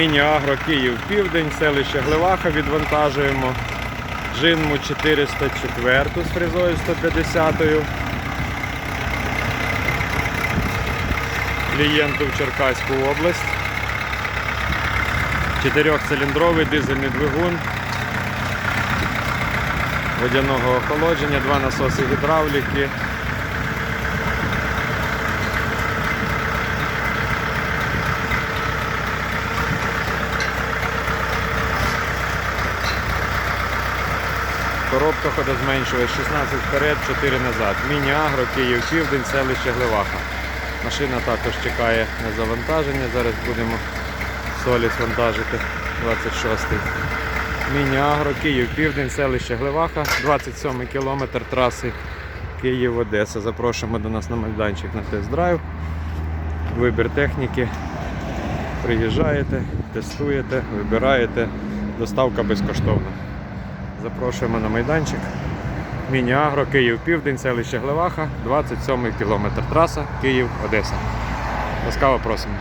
Міні-Агро Київ Південь, селище Глеваха відвантажуємо. Джинму 404 з фрезою 150. Клієнту в Черкаську область. Чотирьохциліндровий дизельний двигун водяного охолодження, два насоси гідравліки. Коробка ходозменшувач 16 вперед, 4 назад. Міні-агро, Київ Південь, селище Глеваха. Машина також чекає на завантаження. Зараз будемо соліс вантажити 26-й. Міні-агро, Київ Південь, селище Глеваха, 27 кілометр траси Київ-Одеса. Запрошуємо до нас на майданчик на тест-драйв. Вибір техніки. Приїжджаєте, тестуєте, вибираєте. Доставка безкоштовна. Запрошуємо на майданчик. Міні-агро, Київ Південь, селище Глеваха, 27 кілометр траса, Київ-Одеса. Ласкаво просимо.